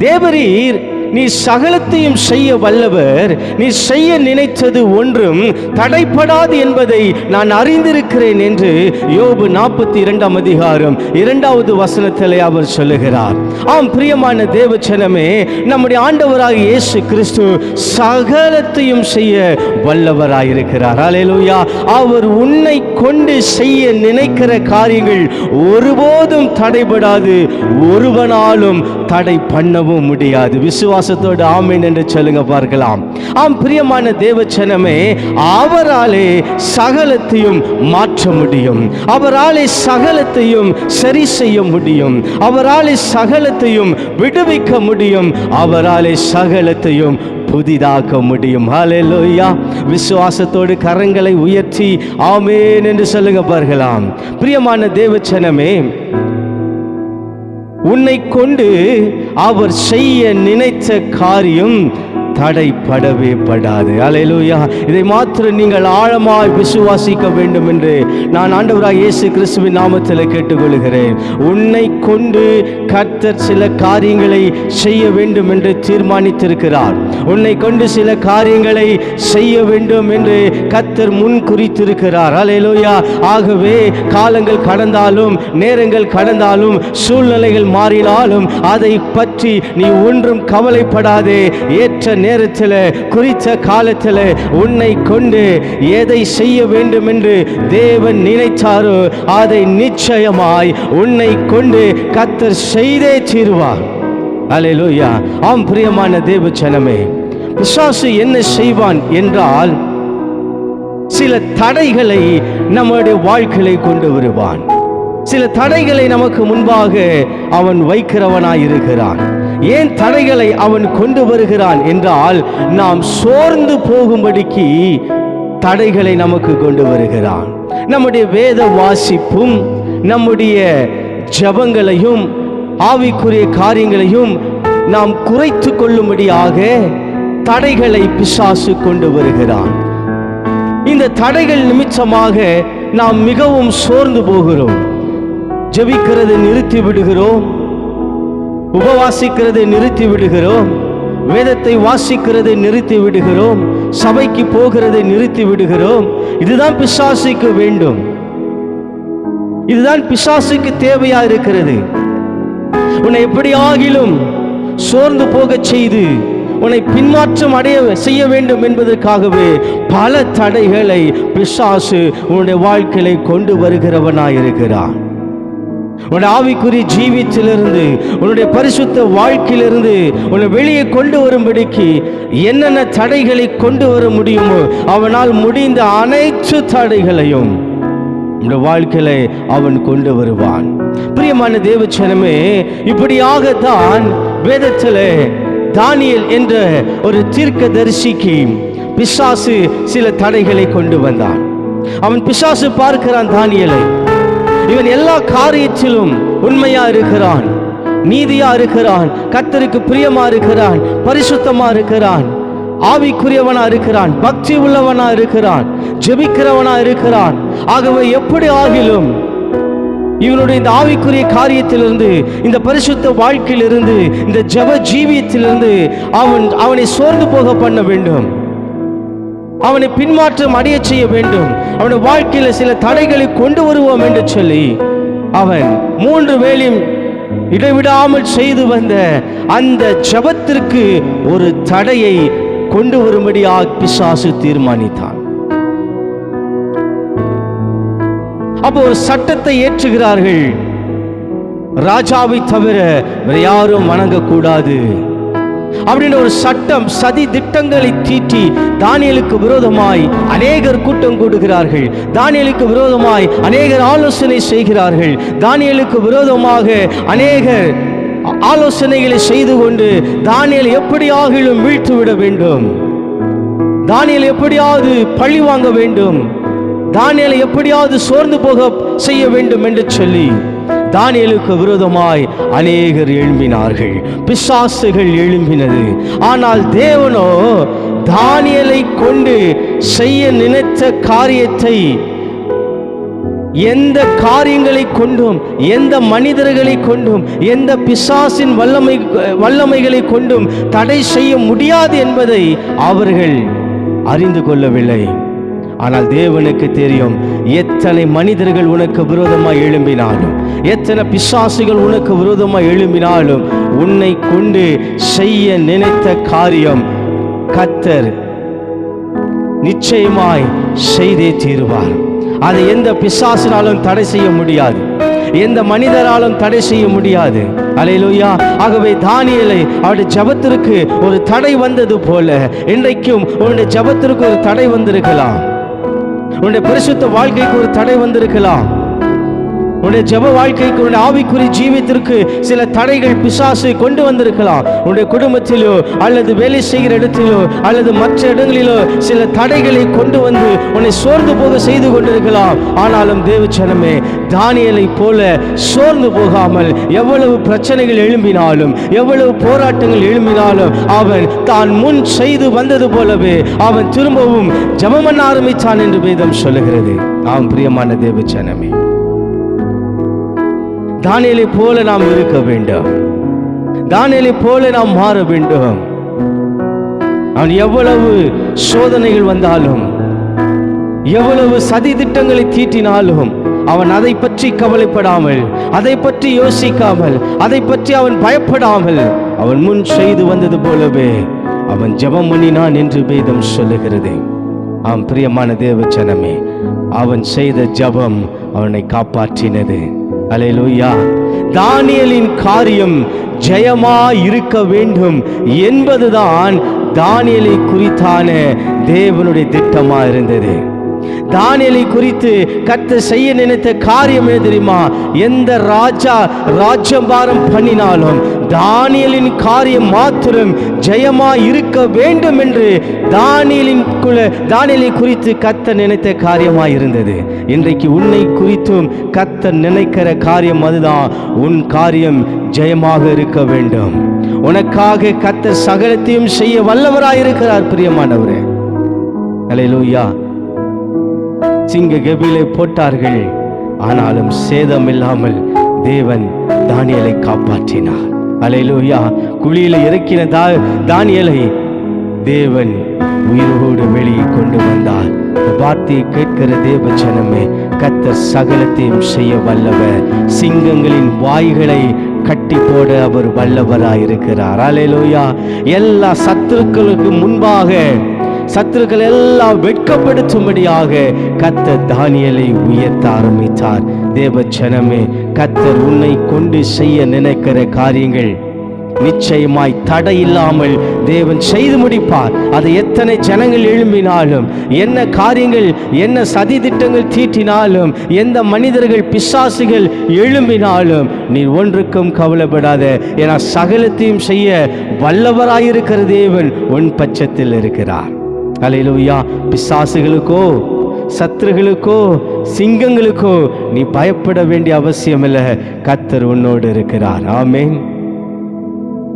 தேவரீர் நீ சகலத்தையும் செய்ய வல்லவர் நீ செய்ய நினைத்தது ஒன்றும் தடைப்படாது என்பதை நான் அறிந்திருக்கிறேன் என்று யோபு நாற்பத்தி இரண்டாம் அதிகாரம் இரண்டாவது வசனத்தில் அவர் சொல்லுகிறார். ஆம் பிரியமான தேவச்சனமே நம்முடைய ஆண்டவராக இயேசு கிறிஸ்து சகலத்தையும் செய்ய வல்லவராயிருக்கிறார். அலையலூயா அவர் உன்னை கொண்டு செய்ய நினைக்கிற காரியங்கள் ஒருபோதும் தடைபடாது ஒருவனாலும் தடை பண்ணவும் முடியாது விசுவாசத்தோடு ஆமீன் என்று சொல்லுங்க பார்க்கலாம். ஆம் பிரியமான தேவச்சனமே அவராலே சகலத்தையும் மாற்ற முடியும். அவராலே சகலத்தையும் சரி செய்ய முடியும். அவராலே சகலத்தையும் விடுவிக்க முடியும். அவராலே சகலத்தையும் புதிதாக்க முடியும். ஹalleluya விசுவாசத்தோடு கரங்களை உயர்த்தி ஆமேன் என்று சொல்லுங்க பார்க்கலாம். பிரியமான தேவச்சனமே உன்னை கொண்டு அவர் செய்ய நினைத்த காரியம் தடைப்படவே படாது. அலையலூயா இதை மாத்திரம் நீங்கள் ஆழமாய் விசுவாசிக்க வேண்டும் என்று நான் ஆண்டவராக இயேசு கிறிஸ்துவின் நாமத்தில் கேட்டுக்கொள்கிறேன். உன்னை கொண்டு கர்த்தர் சில காரியங்களை செய்ய வேண்டும் என்று தீர்மானித்திருக்கிறார். உன்னை கொண்டு சில காரியங்களை செய்ய வேண்டும் என்று கர்த்தர் முன் குறித்திருக்கிறார். அலையலூயா ஆகவே காலங்கள் கடந்தாலும் நேரங்கள் கடந்தாலும் சூழ்நிலைகள் மாறினாலும் அதை பற்றி நீ ஒன்றும் கவலைப்படாதே. ஏற்ற நேரத்தில் குறித்த காலத்தில் உன்னை கொண்டு எதை செய்ய வேண்டும் என்று தேவன் நினைத்தாரோ அதை நிச்சயமாய் உன்னை கொண்டு கத்தர் செய்தே தீருவார். அல்லேலூயா. ஆம் பிரியமான தேவச்சனமே பிசாசு என்ன செய்வான் என்றால் சில தடைகளை நம்முடைய வாழ்க்கையை கொண்டு வருவான். சில தடைகளை நமக்கு முன்பாக அவன் வைக்கிறவனாய் இருக்கிறான் ஏன் தடைகளை அவன் கொண்டு வருகிறான் என்றால் நாம் சோர்ந்து போகும்படிக்கு தடைகளை நமக்கு கொண்டு வருகிறான். நம்முடைய வேத வாசிப்பும் நம்முடைய ஜபங்களையும் ஆவிக்குரிய காரியங்களையும் நாம் குறைத்து கொள்ளும்படியாக தடைகளை பிசாசு கொண்டு வருகிறான். இந்த தடைகள் நிமித்தமாக நாம் மிகவும் சோர்ந்து போகிறோம். ஜெபிக்கிறதை நிறுத்தி விடுகிறோம். உபவாசிக்கிறதை நிறுத்தி விடுகிறோம். வேதத்தை வாசிக்கிறதை நிறுத்தி விடுகிறோம். சபைக்கு போகிறதை நிறுத்தி விடுகிறோம். இதுதான் பிசாசுக்கு வேண்டும். இதுதான் பிசாசுக்கு தேவையா இருக்கிறது. உன்னை எப்படி ஆகிலும் சோர்ந்து போகச் செய்து உன்னை பின்மாற்றம் அடைய செய்ய வேண்டும் என்பதற்காகவே பல தடைகளை பிசாசு உன்னுடைய வாழ்க்கையை கொண்டு வருகிறவனாயிருக்கிறான். உன்னுடைய ஆவிக்குரிய ஜீவித்திலிருந்து உன்னுடைய பரிசுத்த வாழ்க்கையிலிருந்து உன்னை வெளியே கொண்டு வரும்படிக்கு என்னென்ன தடைகளை கொண்டு வர முடியுமோ அவனால் முடிந்த அனைத்து தடைகளையும் உன்னுடைய வாழ்க்கையில அவன் கொண்டு வருவான். பிரியமான தேவச்சனமே இப்படியாகத்தான் வேதத்தில் தானியல் என்ற ஒரு தீர்க்க தரிசிக்கு பிசாசு சில தடைகளை கொண்டு வந்தான். அவன் பிசாசு பார்க்கிறான் தானியலை. இவன் எல்லா காரியத்திலும் உண்மையா இருக்கிறான் நீதியா இருக்கிறான் கத்தருக்கு பிரியமா இருக்கிறான் பரிசுத்தமா இருக்கிறான் ஆவிக்குரியவனா இருக்கிறான் பக்தி உள்ளவனா இருக்கிறான் ஜெபிக்கிறவனா இருக்கிறான். ஆகவே எப்படி ஆகிலும் இவனுடைய இந்த ஆவிக்குரிய காரியத்திலிருந்து இந்த பரிசுத்த வாழ்க்கையிலிருந்து இந்த ஜப ஜீவியத்திலிருந்து அவன் அவனை சோர்ந்து போக பண்ண வேண்டும். அவனை பின்மாற்றம் அடைய செய்ய வேண்டும். அவனுடைய வாழ்க்கையில சில தடைகளை கொண்டு வருவோம் என்று சொல்லி அவன் மூன்று வேளையும் இடைவிடாமல் செய்து வந்த அந்த ஜபத்திற்கு ஒரு தடையை கொண்டு வரும்படியாக பிசாசு தீர்மானித்தான். அப்போ ஒரு சட்டத்தை ஏற்றுகிறார்கள். ராஜாவை தவிர வேற யாரும் வணங்கக்கூடாது. அப்படின்னு ஒரு சட்டம் சதி திட்டங்களை தீட்டி தானியலுக்கு விரோதமாய் அநேகர் கூட்டம் கூடுகிறார்கள். தானியலுக்கு விரோதமாய் அநேகர் ஆலோசனை செய்கிறார்கள். தானியலுக்கு விரோதமாக அநேகர் ஆலோசனைகளை செய்து கொண்டு தானியல் எப்படியாகிலும் வீழ்த்து விட வேண்டும். தானியல் எப்படியாவது பழி வாங்க வேண்டும். தானியலை எப்படியாவது சோர்ந்து போக செய்ய வேண்டும் என்று சொல்லி தானியலுக்கு விரோதமாய் அநேகர் எழும்பினார்கள். பிசாசுகள் எழும்பினது. ஆனால் தேவனோ தானியலை கொண்டு செய்ய நினைத்த காரியத்தை எந்த காரியங்களை கொண்டும் எந்த மனிதர்களை கொண்டும் எந்த பிசாசின் வல்லமை வல்லமைகளை கொண்டும் தடை செய்ய முடியாது என்பதை அவர்கள் அறிந்து கொள்ளவில்லை. ஆனால் தேவனுக்கு தெரியும் எத்தனை மனிதர்கள் உனக்கு விரோதமாக எழும்பினாலும் எத்தனை பிசாசுகள் உனக்கு விரோதமாக எழும்பினாலும் உன்னை கொண்டு செய்ய நினைத்த காரியம் கத்தர் நிச்சயமாய் செய்தே தீருவார். அதை எந்த பிசாசினாலும் தடை செய்ய முடியாது. எந்த மனிதராலும் தடை செய்ய முடியாது. அலையிலுயா. ஆகவே தானியலை அவருடைய ஜபத்திற்கு ஒரு தடை வந்தது போல இன்றைக்கும் உன்னுடைய ஜபத்திற்கு ஒரு தடை வந்திருக்கலாம். உன்னுடைய பரிசுத்த வாழ்க்கைக்கு ஒரு தடை வந்திருக்கலாம். உன்னுடைய ஜப வாழ்க்கைக்கு உன்னுடைய ஆவிக்குறி ஜீவித்திற்கு சில தடைகள் பிசாசு கொண்டு வந்திருக்கலாம். உன்னுடைய குடும்பத்திலோ அல்லது வேலை செய்கிற இடத்திலோ அல்லது மற்ற இடங்களிலோ சில தடைகளை கொண்டு வந்து உன்னை சோர்ந்து போக செய்து கொண்டிருக்கலாம். ஆனாலும் தேவச்சனமே தானியலை போல சோர்ந்து போகாமல் எவ்வளவு பிரச்சனைகள் எழும்பினாலும் எவ்வளவு போராட்டங்கள் எழும்பினாலும் அவன் தான் முன் செய்து வந்தது போலவே அவன் திரும்பவும் ஜெபம் பண்ண ஆரம்பித்தான் என்று வேதம் சொல்லுகிறது. ஆம் பிரியமான தேவச்சனமே தானியலை போல நாம் இருக்க வேண்டும். தானியலை போல நாம் மாற வேண்டும். அவன் எவ்வளவு சோதனைகள் வந்தாலும் எவ்வளவு சதி திட்டங்களை தீட்டினாலும் அவன் அதை பற்றி கவலைப்படாமல் அதை பற்றி யோசிக்காமல் அதை பற்றி அவன் பயப்படாமல் அவன் முன் செய்து வந்தது போலவே அவன் ஜெபம் பண்ணினான் என்று வேதம் சொல்லுகிறது. ஆம் பிரியமான தேவச்சனமே அவன் செய்த ஜெபம் அவனை காப்பாற்றினது. அலையலூயா. தானியலின் காரியம் ஜெயமா இருக்க வேண்டும் என்பதுதான். தானியலை குறித்தான தேவனுடைய திட்டமா இருந்தது தானியலை குறித்து கத்த செய்ய நினைத்த காரியம் என்ன தெரியுமா? எந்த ராஜா ராஜ்யபாரம் பண்ணினாலும் தானியலின் காரியம் மாத்திரம் ஜெயமா இருக்க வேண்டும் என்று தானியலின் குல தானியலை குறித்து கத்த நினைத்த காரியமா இருந்தது. இன்றைக்கு உன்னை குறித்தும் கத்த நினைக்கிற காரியம் அதுதான். உன் காரியம் ஜெயமாக இருக்க வேண்டும். உனக்காக கத்த சகலத்தையும் செய்ய வல்லவராயிருக்கிறார் பிரியமானவரே. அலையிலூயா சிங்க கபிலை போட்டார்கள். ஆனாலும் சேதம் இல்லாமல் தேவன் தானியலை காப்பாற்றினார். அலையிலூயா குழியில இறக்கின தா தானியலை தேவன் உயிரோடு வெளியே கொண்டு வந்தார். வார்த்தையை கேட்கிற தேவ ஜனமே கத்தர் சகலத்தையும் செய்ய வல்லவர். சிங்கங்களின் வாய்களை கட்டி போட அவர் வல்லவராயிருக்கிறார். அலையிலூயா எல்லா சத்துருக்களுக்கு முன்பாக சத்துருக்கள் எல்லாம் வெட்கப்படுத்தும்படியாக கத்தர் தானியலை உயர்த்த ஆரம்பித்தார். தேவ ஜனமே கத்தர் உன்னை கொண்டு செய்ய நினைக்கிற காரியங்கள் நிச்சயமாய் தடை இல்லாமல் தேவன் செய்து முடிப்பார். அதை எத்தனை ஜனங்கள் எழும்பினாலும் என்ன காரியங்கள் என்ன சதி திட்டங்கள் தீட்டினாலும் எந்த மனிதர்கள் பிசாசுகள் எழும்பினாலும் நீ ஒன்றுக்கும் கவலைப்படாத. ஏன்னா சகலத்தையும் செய்ய வல்லவராயிருக்கிற தேவன் உன் பட்சத்தில் இருக்கிறார். அலையிலூயா பிசாசுகளுக்கோ சத்துருகளுக்கோ சிங்கங்களுக்கோ நீ பயப்பட வேண்டிய அவசியம் இல்லை கத்தர் உன்னோடு இருக்கிறார். ஆமேன்.